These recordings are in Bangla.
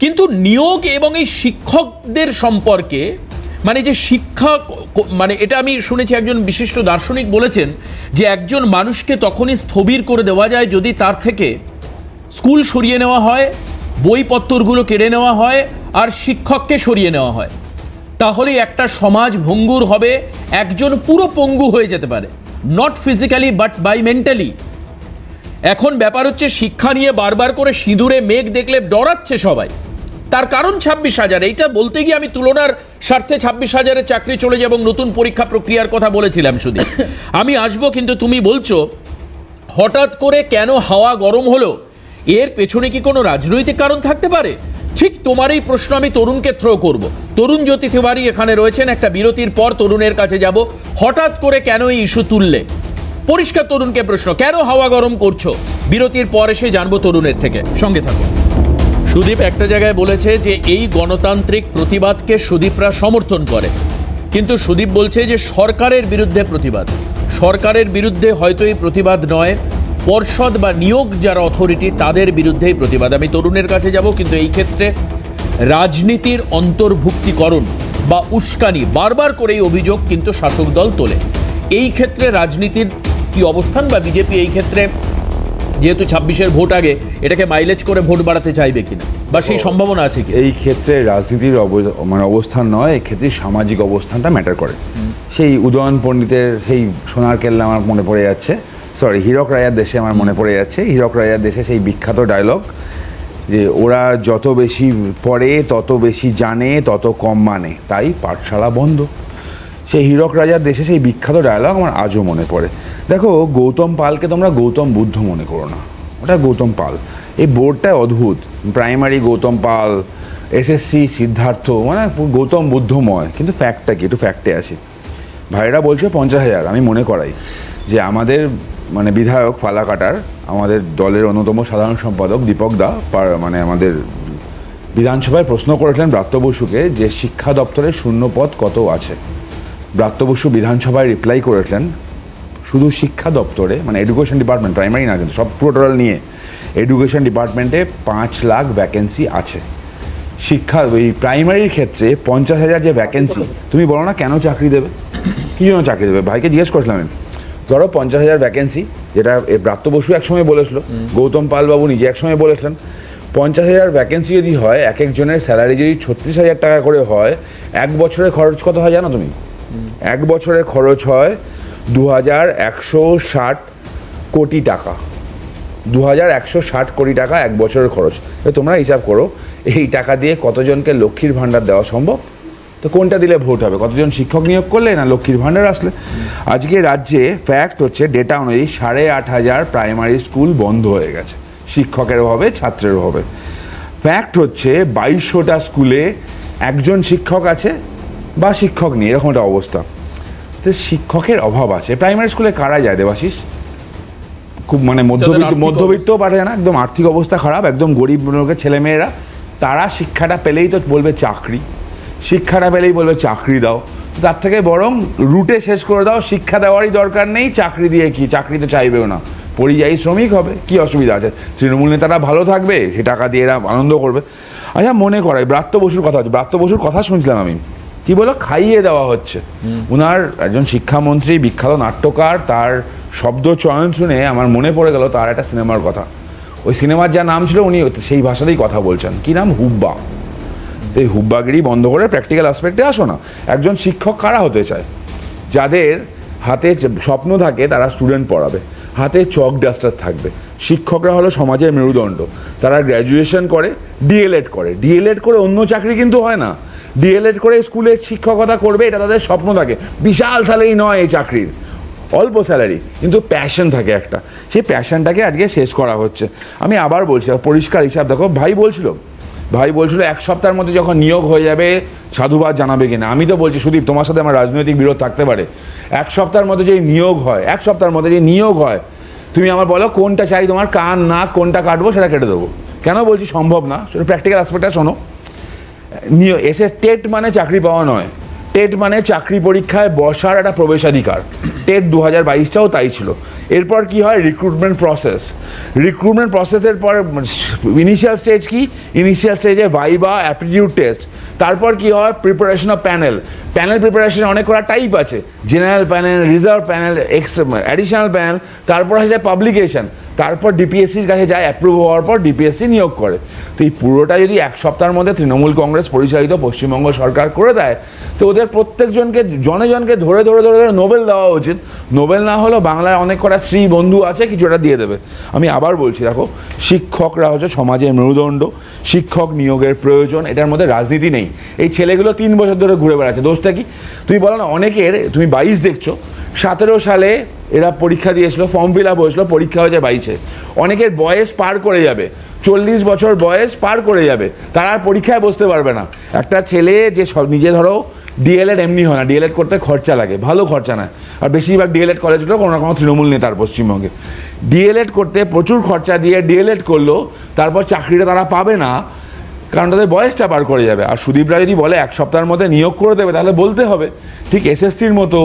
কিন্তু নিয়োগ এবং এই শিক্ষকদের সম্পর্কে মানে যে শিক্ষা মানে এটা আমি শুনেছি একজন বিশিষ্ট দার্শনিক বলেছেন যে একজন মানুষকে তখনই স্থবির করে দেওয়া যায় যদি তার থেকে স্কুল সরিয়ে নেওয়া হয় বইপত্তরগুলো কেড়ে নেওয়া হয় আর শিক্ষককে সরিয়ে নেওয়া হয়। তাহলেই একটা সমাজ ভঙ্গুর হবে, একজন পুরো পঙ্গু হয়ে যেতে পারে। Not physically but by mentally এখন ব্যাপার হচ্ছে শিক্ষা নিয়ে বারবার করে সিঁদুরে মেঘ দেখলে ডরাচ্ছে সবাই। তার কারণ ছাব্বিশ হাজার। এইটা বলতে গিয়ে আমি তুলনার স্বার্থে ছাব্বিশ হাজারের চাকরি চলে যাব এবং নতুন পরীক্ষা প্রক্রিয়ার কথা বলেছিলাম শুধু। আমি আসব কিন্তু তুমি বলছো, হঠাৎ করে কেন হাওয়া গরম হলো? এর পেছনে কি কোনো রাজনৈতিক কারণ থাকতে পারে? ঠিক তোমার এই প্রশ্ন আমি তরুণকে থ্রো করব। তরুণ জ্যোতি তিওয়ারি এখানে রয়েছেন, একটা বিরতির পর তরুণের কাছে যাব। হঠাৎ করে কেন এই ইস্যু তুললে? পরিষ্কার তরুণকে প্রশ্ন, কেন হাওয়া গরম করছ? বিরতির পর এসে জানব তরুণের থেকে। সঙ্গে থাকো সুদীপ একটা জায়গায় বলেছে যে এই গণতান্ত্রিক প্রতিবাদকে সুদীপরা সমর্থন করে। কিন্তু সুদীপ বলছে যে সরকারের বিরুদ্ধে প্রতিবাদ। সরকারের বিরুদ্ধে হয়তো এই প্রতিবাদ নয়, পর্ষদ বা নিয়োগ যারা অথরিটি তাদের বিরুদ্ধেই প্রতিবাদ। আমি তরুণের কাছে যাব, কিন্তু এই ক্ষেত্রে রাজনীতির অন্তর্ভুক্তিকরণ বা উস্কানি বারবার করে এই অভিযোগ কিন্তু শাসক দল তোলে। এই ক্ষেত্রে রাজনীতির কি অবস্থান বা বিজেপি এই ক্ষেত্রে যেহেতু ছাব্বিশের ভোট আগে এটাকে মাইলেজ করে ভোট বাড়াতে চাইবে কিনা? বা সেই সম্ভাবনা আছে কি এই ক্ষেত্রে রাজনীতির মানে অবস্থান নয় এক্ষেত্রে সামাজিক অবস্থানটা ম্যাটার করে। সেই উদয়ন পণ্ডিতের সেই সোনার কেল্লা আমার মনে পড়ে যাচ্ছে। সরি হীরক রায়ার দেশে আমার মনে পড়ে যাচ্ছে। হীরক রায়ার দেশে সেই বিখ্যাত ডায়লগ যে ওরা যত বেশি পড়ে তত বেশি জানে তত কম মানে। তাই পাঠশালা বন্ধ। সেই হীরক রাজার দেশে সেই বিখ্যাত ডায়লগ আমার আজও মনে পড়ে। দেখো, গৌতম পালকে তোমরা গৌতম বুদ্ধ মনে করো না। ওটা গৌতম পাল। এই বোর্ডটা অদ্ভুত। প্রাইমারি গৌতম পাল এসএসসি সিদ্ধার্থ মানে গৌতম বুদ্ধময়। কিন্তু ফ্যাক্টটা কি? একটু ফ্যাক্টে আসি। ভাইরা বলছে পঞ্চাশ হাজার। আমি মনে করাই যে আমাদের মানে বিধায়ক ফালাকাটার আমাদের দলের অন্যতম সাধারণ সম্পাদক দীপক দা মানে আমাদের বিধানসভায় প্রশ্ন করেছিলেন ব্রাত্য বসুকে যে শিক্ষা দপ্তরের শূন্য পদ কত আছে। ব্রাত্য বসু বিধানসভায় রিপ্লাই করেছিলেন শুধু শিক্ষা দপ্তরে মানে এডুকেশন ডিপার্টমেন্ট প্রাইমারি না কিন্তু, সব টোটাল নিয়ে এডুকেশন ডিপার্টমেন্টে পাঁচ লাখ ভ্যাকেন্সি আছে। শিক্ষা, ওই প্রাইমারির ক্ষেত্রে পঞ্চাশ হাজার যে ভ্যাকেন্সি তুমি বলো না কেন চাকরি দেবে? কী জন্য চাকরি দেবে? ভাইকে জিজ্ঞেস করেছিলাম আমি। ধরো পঞ্চাশ হাজার ভ্যাকেন্সি যেটা ব্রাত্য বসু একসময় বলেছিল, গৌতম পালবাবু নিজে একসময় বলেছিলেন, পঞ্চাশ হাজার ভ্যাকেন্সি যদি হয়, এক একজনের স্যালারি যদি ছত্রিশ হাজার টাকা করে হয়, এক বছরের খরচ কত হয় জানো তুমি? এক বছরে খরচ হয় দু হাজার একশো ষাট কোটি টাকা। দু হাজার একশো ষাট কোটি টাকা এক বছরের খরচ। তো তোমরা হিসাব করো, এই টাকা দিয়ে কতজনকে লক্ষ্মীর ভাণ্ডার দেওয়া সম্ভব? তো কোনটা দিলে ভোট হবে? কতজন শিক্ষক নিয়োগ করলে না লক্ষ্মীর ভাণ্ডার আসলে? আজকে রাজ্যে ফ্যাক্ট হচ্ছে ডেটা অনুযায়ী সাড়ে আট হাজার প্রাইমারি স্কুল বন্ধ হয়ে গেছে। শিক্ষকের অভাবে, ছাত্রের অভাবে। ফ্যাক্ট হচ্ছে, বাইশশোটা স্কুলে একজন শিক্ষক আছে, বা শিক্ষক নেই, এরকম একটা অবস্থা। তো শিক্ষকের অভাব আছে। প্রাইমারি স্কুলে কারা যায় দেবাশিস? খুব মানে মধ্যবিত্ত মধ্যবিত্ত পারে না একদম আর্থিক অবস্থা খারাপ একদম গরিব লোকের ছেলেমেয়েরা তারা শিক্ষাটা পেলেই তো বলবে চাকরি। শিক্ষাটা পেলেই বলবে চাকরি দাও। তার থেকে বরং রুটে শেষ করে দাও শিক্ষা দেওয়ারই দরকার নেই চাকরি দিয়ে কি? চাকরি তো চাইবেও না। পরিযায়ী শ্রমিক হবে কি অসুবিধা আছে? তৃণমূল নেতারা ভালো থাকবে সে টাকা দিয়ে এরা আনন্দ করবে। আচ্ছা মনে করাই ব্রাত্য বসুর কথা হচ্ছে ব্রাত্য বসুর কথা শুনছিলাম আমি। কি বলো? খাইয়ে দেওয়া হচ্ছে। উনার একজন শিক্ষামন্ত্রী, বিখ্যাত নাট্যকার, তার শব্দ চয়ন শুনে আমার মনে পড়ে গেল তার একটা সিনেমার কথা। ওই সিনেমার যা নাম ছিল উনি সেই ভাষাতেই কথা বলছেন। কি নাম? হুব্বা। এই হুব্বাগিরি বন্ধ করে প্র্যাকটিক্যাল অ্যাসপেক্টে আসো না। একজন শিক্ষক কারা হতে চায়? যাদের হাতে স্বপ্ন থাকে তারা স্টুডেন্ট পড়াবে। হাতে চক ডাস্টার থাকবে। শিক্ষকরা হলো সমাজের মেরুদণ্ড। তারা গ্র্যাজুয়েশন করে ডিএলএড করে। ডিএলএড করে অন্য চাকরি কিন্তু হয় না। ডিএলএড করে স্কুলের শিক্ষকতা করবে, এটা তাদের স্বপ্ন থাকে। বিশাল স্যালারি নয় এই চাকরির। অল্প স্যালারি কিন্তু প্যাশন থাকে একটা। সেই প্যাশনটাকে আজকে শেষ করা হচ্ছে। আমি আবার বলছি পরিষ্কার হিসাব দেখো, ভাই বলছিল ভাই বলছিল এক সপ্তাহের মধ্যে যখন নিয়োগ হয়ে যাবে, সাধুবাদ জানাবে কিনা। আমি তো বলছি, সুদীপ, তোমার সাথে আমার রাজনৈতিক বিরোধ থাকতে পারে। এক সপ্তাহের মধ্যে যে নিয়োগ হয়, এক সপ্তাহের মধ্যে যে নিয়োগ হয়, তুমি আমার বলো কোনটা চাই, তোমার কান, নাক, কোনটা কাটবো, সেটা কেটে দেবো। কেন বলছি সম্ভব না? সেটা প্র্যাকটিক্যাল অ্যাসপেক্টটা শোনো। নিয়ে এসে টেট মানে চাকরি পাওয়া নয়। টেট মানে চাকরি পরীক্ষায় বসার একটা প্রবেশাধিকার। টেট দু হাজার বাইশটাও তাই ছিল। এরপর কি হয়? রিক্রুটমেন্ট প্রসেস রিক্রুটমেন্ট প্রসেসের পর ইনিশিয়াল স্টেজ কি? ইনিশিয়াল স্টেজে ভাইবা অ্যাপটিটিউড টেস্ট তারপর কি হয়? Preparation of panel panel preparation অনেক করা টাইপ আছে। General panel reserve panel ex additional panel তারপর হচ্ছে পাবলিকেশন তারপর ডিপিএসসির কাছে যায় অ্যাপ্রুভ হওয়ার পর ডিপিএসসি নিয়োগ করে। তো এই পুরোটা যদি এক সপ্তাহের মধ্যে তৃণমূল কংগ্রেস পরিচালিত পশ্চিমবঙ্গ সরকার করে দেয়, তো ওদের প্রত্যেকজনকে, জনে জনকে ধরে ধরে ধরে ধরে নোবেল দেওয়া উচিত। নোবেল না হলেও বাংলায় অনেক কটা স্ত্রী বন্ধু আছে কিছুটা দিয়ে দেবে। আমি আবার বলছি, দেখো, শিক্ষকরা হচ্ছে সমাজের মেরুদণ্ড। শিক্ষক নিয়োগের প্রয়োজন, এটার মধ্যে রাজনীতি নেই। এই ছেলেগুলো তিন বছর ধরে ঘুরে বেড়াচ্ছে। দোষটা কি? তুমি বলো না, অনেকের, তুমি বাইশ দেখছ সতেরো সালে এরা পরীক্ষা দিয়েছিল ফর্ম ফিল আপ হয়েছিল, পরীক্ষা হয়েছে বাইশে। অনেকের বয়স পার করে যাবে, চল্লিশ বছর বয়স পার করে যাবে, তারা আর পরীক্ষায় বসতে পারবে না। একটা ছেলে যে সব নিজে ধরো ডিএলএড এমনি হয় না ডিএলএড করতে খরচা লাগে, ভালো খরচা না। আর বেশিরভাগ ডিএলএড কলেজগুলো কোনো না কোনো তৃণমূল নেতার পশ্চিমবঙ্গে। ডিএলএড করতে প্রচুর খরচা দিয়ে ডিএলএড করল, তারপর চাকরিটা তারা পাবে না, কারণ তাদের বয়সটা পার করে যাবে। আর সুদীপরা যদি বলে, এক সপ্তাহের মধ্যে নিয়োগ করে দেবে, তাহলে বলতে হবে। ঠিক এসএসসির মতো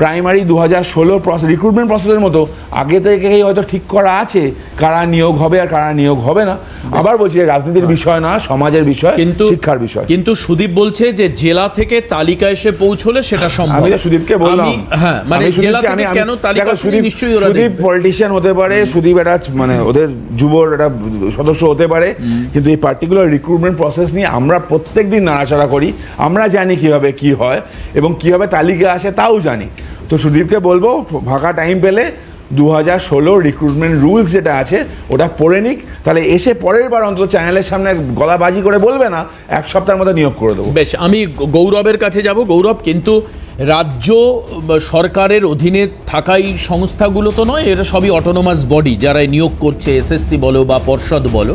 প্রাইমারি দু হাজার ষোলো প্রসেস রিক্রুটমেন্ট প্রসেসের মতো আগে থেকেই হয়তো ঠিক করা আছে কারা নিয়োগ হবে আর কারা নিয়োগ হবে না। আবার বলছি রাজনীতির বিষয় না সমাজের বিষয় কিন্তু শিক্ষার বিষয়। কিন্তু সুদীপ বলছে যে জেলা থেকে তালিকা এসে পৌঁছলে সেটা সম্ভব। আমি সুদীপকে বললাম। হ্যাঁ মানে জেলা থেকে কেন তালিকা সুদীপ নিশ্চয়ই ওরা সুদীপ পলিটিশিয়ান হতে পারে সুদীপ একটা মানে ওদের যুবর একটা সদস্য হতে পারে কিন্তু এই পার্টিকুলার রিক্রুটমেন্ট প্রসেস নিয়ে আমরা প্রত্যেক দিন নাড়াচাড়া করি আমরা জানি কীভাবে কি হয় এবং কীভাবে তালিকা আসে তাও জানি। তো সুদীপকে বলব, ফাঁকা টাইম পেলে দু হাজার ষোলো রিক্রুটমেন্ট রুলস যেটা আছে, ওটা পড়ে নিক। তাহলে এসে পরের বার অন্তত চ্যানেলের সামনে গলাবাজি করে বলবে না, এক সপ্তাহের মধ্যে নিয়োগ করে দেবো। বেশ, আমি গৌরবের কাছে যাব। গৌরব, কিন্তু রাজ্য সরকারের অধীনে থাকা এই সংস্থাগুলো তো নয় এটা সবই অটোনোমাস বডি যারা নিয়োগ করছে এসএসসি বলো বা পর্ষদ বলো।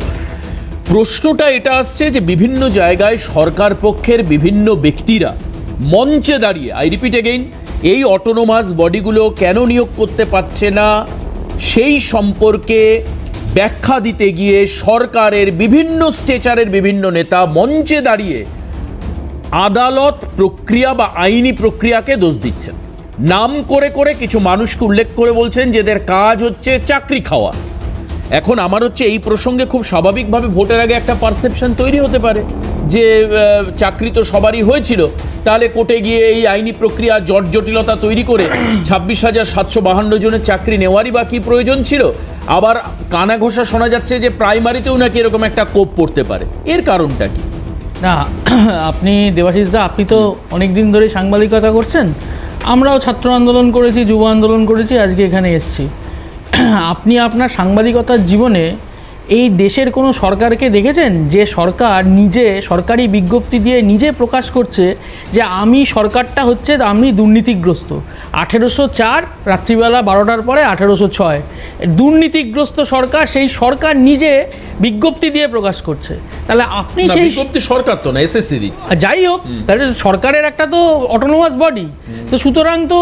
প্রশ্নটা এটা আসছে যে বিভিন্ন জায়গায় সরকার পক্ষের বিভিন্ন ব্যক্তিরা মঞ্চে দাঁড়িয়ে আই রিপিট এগেইন এই অটোনোমাস বডিগুলো কেন নিয়োগ করতে পারছে না? সেই সম্পর্কে ব্যাখ্যা দিতে গিয়ে সরকারের বিভিন্ন স্টেচারের বিভিন্ন নেতা মঞ্চে দাঁড়িয়ে আদালত প্রক্রিয়া বা আইনি প্রক্রিয়াকে দোষ দিচ্ছেন। নাম করে করে কিছু মানুষকে উল্লেখ করে বলছেন যে এদের কাজ হচ্ছে চাকরি খাওয়া। এখন আমার হচ্ছে এই প্রসঙ্গে খুব স্বাভাবিকভাবে ভোটের আগে একটা পারসেপশন তৈরি হতে পারে। যে চাকরি তো সবারই হয়েছিল, তাহলে কোর্টে গিয়ে এই আইনি প্রক্রিয়া জট জটিলতা তৈরি করে ছাব্বিশ হাজার সাতশো বাহান্ন জনের চাকরি নেওয়ারই বা কি প্রয়োজন ছিল? আবার কানা ঘোষা শোনা যাচ্ছে যে, প্রাইমারিতেও নাকি এরকম একটা কোপ পড়তে পারে। এর কারণটা কি? না, আপনি দেবাশিস দা, আপনি তো অনেক দিন ধরে সাংবাদিকতা করছেন। আমরাও ছাত্র আন্দোলন করেছি, যুব আন্দোলন করেছি, আজকে এখানে এসেছি। আপনি আপনার সাংবাদিকতার জীবনে এই দেশের কোনো সরকারকে দেখেছেন? যে সরকার নিজে সরকারি বিজ্ঞপ্তি দিয়ে নিজে প্রকাশ করছে যে আমি সরকারটা হচ্ছে আমি দুর্নীতিগ্রস্ত। আঠেরোশো চার রাত্রিবেলা বারোটার পরে আঠেরোশো ছয়। দুর্নীতিগ্রস্ত সরকার সেই সরকার নিজে বিজ্ঞপ্তি দিয়ে প্রকাশ করছে। তাহলে আপনি সেই বিজ্ঞপ্তি সরকার তো না এসএসসি দিচ্ছে। যাই হোক তাহলে সরকারের একটা তো অটোনোমাস বডি তো সুতরাং তো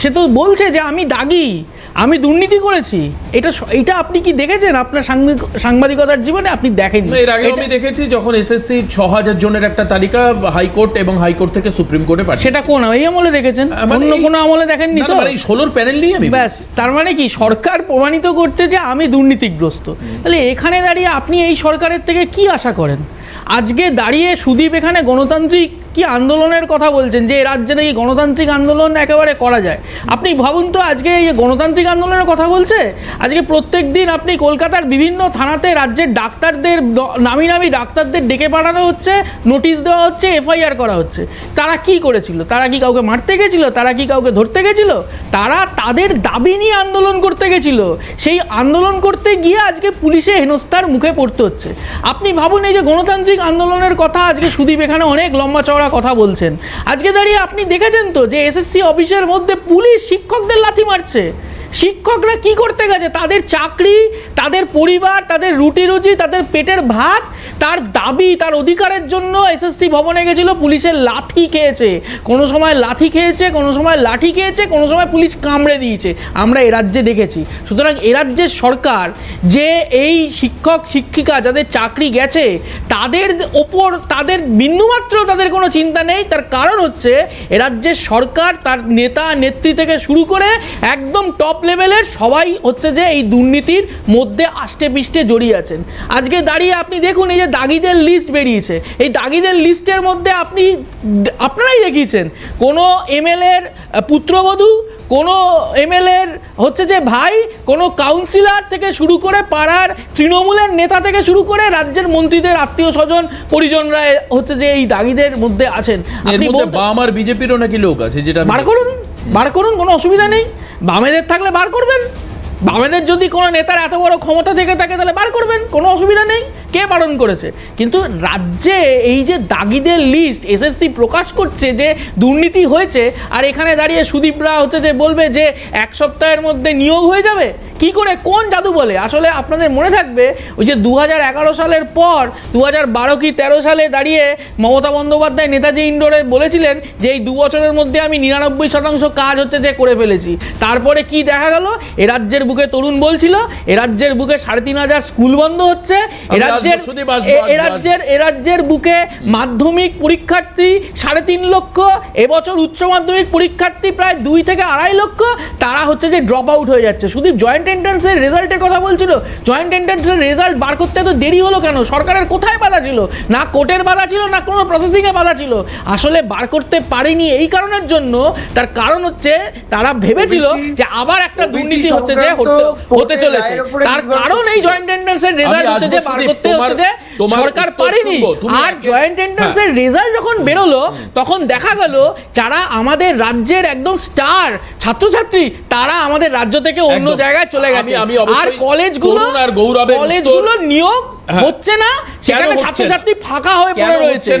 সে তো বলছে যে আমি দাগি। আমি দুর্নীতি করেছি। এটা এটা আপনি কি দেখেছেন? আপনার সাংবাদিক- সাংবাদিকতার জীবনে আপনি দেখেন এর আগে আমি দেখেছি যখন এসএসসি ছ হাজার জনের একটা তালিকা হাইকোর্ট এবং হাইকোর্ট থেকে সুপ্রিম কোর্টে পাঠিয়ে সেটা কোন এই আমলে দেখেছেন? মানে অন্য কোনো আমলে দেখেননি তো? মানে এই ষোলোর প্যানেল নিয়ে আমি ব্যাস তার মানে কি? সরকার প্রমাণিত করছে যে আমি দুর্নীতিগ্রস্ত। তাহলে এখানে দাঁড়িয়ে আপনি এই সরকারের থেকে কি আশা করেন? আজকে দাঁড়িয়ে সুদীপ এখানে গণতান্ত্রিক কি আন্দোলনের কথা বলছেন? যে রাজ্যে নাকি গণতান্ত্রিক আন্দোলন একেবারে করা যায়। আপনি ভাবুন তো, আজকে এই গণতান্ত্রিক আন্দোলনের কথা বলছে, আজকে প্রত্যেক দিন আপনি কলকাতার বিভিন্ন থানাতে রাজ্যের ডাক্তারদের নামি নামি ডাক্তারদের ডেকে পাঠানো হচ্ছে, নোটিশ দেওয়া হচ্ছে, এফআইআর করা হচ্ছে। তারা কি করেছিল? তারা কি কাউকে মারতে গেছিল? তারা কি কাউকে ধরতে গেছিল? তারা তাদের দাবি নিয়ে আন্দোলন করতে গেছিল। সেই আন্দোলন করতে গিয়ে আজকে পুলিশে হেনস্থার মুখে পড়তে হচ্ছে। আপনি ভাবুন, এই যে গণতান্ত্রিক আন্দোলনের কথা আজকে সুদীপ এখানে অনেক লম্বা চওড়া কথা বলছেন। আজকে দাঁড়িয়ে আপনি দেখেছেন তো যে এসএসসি অফিসের মধ্যে পুলিশ শিক্ষকদের লাথি মারছে। শিক্ষকরা কি করতে গেছে? তাদের চাকরি, তাদের পরিবার, তাদের রুটি রুজি তাদের পেটের ভাত তার দাবি, তার অধিকারের জন্য এসএসসি ভবনে গেছিল, পুলিশের লাঠি খেয়েছে। কোনো সময় লাঠি খেয়েছে, কোনো সময় লাঠি খেয়েছে, কোনো সময় পুলিশ কামড়ে দিয়েছে। আমরা এ রাজ্যে দেখেছি। সুতরাং এ রাজ্যের সরকার যে এই শিক্ষক, শিক্ষিকা যাদের চাকরি গেছে, তাদের ওপর, তাদের বিন্দুমাত্র তাদের কোনো চিন্তা নেই। তার কারণ হচ্ছে এ রাজ্যের সরকার, তার নেতা, নেত্রী থেকে শুরু করে একদম টপ লেভেলের সবাই হচ্ছে যে এই দুর্নীতির মধ্যে আষ্টে পিষ্টে জড়িয়ে আছেন। আজকে দাঁড়িয়ে আপনি দেখুন, এই যে দাগিদের লিস্ট বেরিয়েছে। এই দাগিদের লিস্টের মধ্যে আপনি আপনারাই দেখিয়েছেন। কোনো এমএলএর পুত্রবধূ কোনো এমএলএর হচ্ছে যে ভাই কোনো কাউন্সিলর থেকে শুরু করে পাড়ার তৃণমূলের নেতা থেকে শুরু করে রাজ্যের মন্ত্রীদের আত্মীয় স্বজন পরিজনরা হচ্ছে যে এই দাগিদের মধ্যে আছেন। এর আপনি বলতে- বাম বিজেপিরও নাকি লোক আছে যেটা বার করুন বার করুন কোনো অসুবিধা নেই। বামেদের থাকলে বার করবেন। বামেদের যদি কোনো নেতার এত বড় ক্ষমতা থেকে থাকে তাহলে বার করবেন কোনো অসুবিধা নেই। কে বারণ করেছে? কিন্তু রাজ্যে এই যে দাগিদের লিস্ট এসএসসি প্রকাশ করছে যে দুর্নীতি হয়েছে, আর এখানে দাঁড়িয়ে সুদীপরা হচ্ছে যে বলবে যে এক সপ্তাহের মধ্যে নিয়োগ হয়ে যাবে কি করে কোন জাদু বলে? আসলে আপনাদের মনে থাকবে ওই যে দু হাজার এগারো সালের পর দু হাজার বারো কি তেরো সালে দাঁড়িয়ে মমতা বন্দ্যোপাধ্যায় নেতাজি ইন্ডোরে বলেছিলেন যে এই দু বছরের মধ্যে আমি নিরানব্বই শতাংশ কাজ হচ্ছে যে করে ফেলেছি। তারপরে কি দেখা গেল? এ রাজ্যের বুকে তরুণ বলছিল এ রাজ্যের বুকে সাড়ে তিন হাজার স্কুল বন্ধ হচ্ছে এ রাজ্যের সুদীপ এ- রাজ্যের এ রাজ্যের বুকে মাধ্যমিক পরীক্ষার্থী সাড়ে তিন লক্ষ এবছর উচ্চ মাধ্যমিক পরীক্ষার্থী প্রায় দুই থেকে আড়াই লক্ষ তারা হচ্ছে যে ড্রপ আউট হয়ে যাচ্ছে। শুধু জয়েন্ট এন্ট্রান্সের রেজাল্টের কথা বলছিল। জয়েন্ট এন্ট্রান্সের রেজাল্ট বার করতে তো দেরি হলো কেন? সরকারের কোথায় বাধা ছিল? না কোর্টের বাধা ছিল না কোনো প্রসেসিংয়ে বাধা ছিল? আসলে বার করতে পারেনি এই কারণের জন্য। তার কারণ হচ্ছে তারা ভেবেছিল যে আবার একটা দুর্নীতি হচ্ছে যে হতে- চলেছে। তার কারণ এই জয়েন্ট এন্ট্রান্সের রেজাল্ট হচ্ছে যে বার করতে হচ্ছে যে সরকার পারেনি। আর জয়েন্ট এন্ট্রান্সের রেজাল্ট যখন বেরোলো তখন দেখা গেল যারা আমাদের রাজ্যের একদম স্টার ছাত্রছাত্রী তারা আমাদের রাজ্য থেকে অন্য জায়গায় চলে গেছে। আমি আর কলেজগুলো আর গৌরবে কলেজগুলো নিয়োগ হ্যাঁ। হচ্ছে না সেখানে ছাত্রছাত্রী ফাঁকা হয়ে পড়ে রয়েছে।